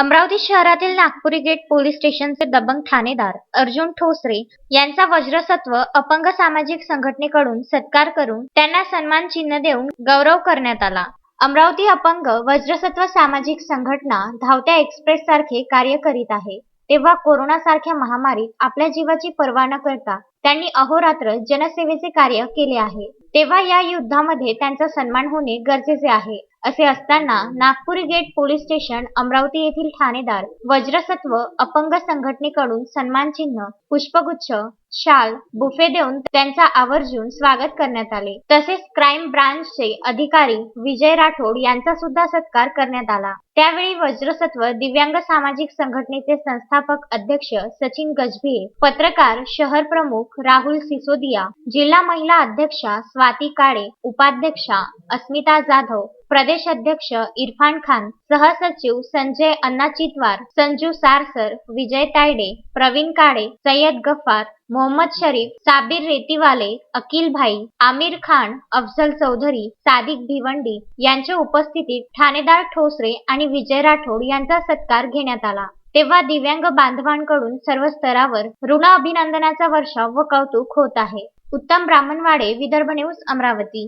अमरावती शहरातील Nagpuri gate police स्टेशनचे दबंग ठाणेदार अर्जुन ठोसरे यांचा वज्रसत्व अपंग सामाजिक संघटनेकडून सत्कार करून त्यांना सन्मान चिन्ह देऊन गौरव करण्यात आला. अमरावती अपंग वज्रसत्व सामाजिक संघटना धावत्या एक्सप्रेस सारखे कार्य करीत आहे. तेव्हा कोरोना सारख्या महामारीत आपल्या जीवाची पर्वा न करता त्यांनी अहोरात्र जनसेवेचे कार्य केले आहे. तेव्हा या युद्धामध्ये त्यांचा सन्मान होणे गरजेचे आहे. असे असताना Nagpuri gate police station Amravati येथील ठाणेदार वज्रसत्व अपंग संघटनेकडून सन्मान चिन्ह पुष्पगुच्छ शाल बुफे देऊन त्यांचा आवर्जून स्वागत करण्यात आले. तसेच क्राईम ब्रांचचे अधिकारी विजय राठोड यांचा सुद्धा सत्कार करण्यात आला. त्यावेळी वज्रसत्व दिव्यांग सामाजिक संघटनेचे संस्थापक अध्यक्ष सचिन गजभिये पत्रकार शहर प्रमुख राहुल सिसोदिया जिल्हा महिला अध्यक्षा स्वाती काळे उपाध्यक्षा अस्मिता जाधव प्रदेश अध्यक्ष इरफान खान सहसचिव संजय अण्णा चितवार संजू सारसर विजय तायडे प्रवीण काळे सय्यद गफ्फार मोहम्मद शरीफ साबिर रेतीवाले अकिल भाई आमिर खान अफजल चौधरी सादिक भिवंडी यांच्या उपस्थितीत ठाणेदार ठोसरे आणि विजय राठोड यांचा सत्कार घेण्यात आला. तेव्हा दिव्यांग बांधवांकडून सर्व स्तरावर ऋण अभिनंदनाचा वर्षाव व कौतुक होत आहे. उत्तम ब्राह्मणवाडे विदर्भ न्यूज अमरावती.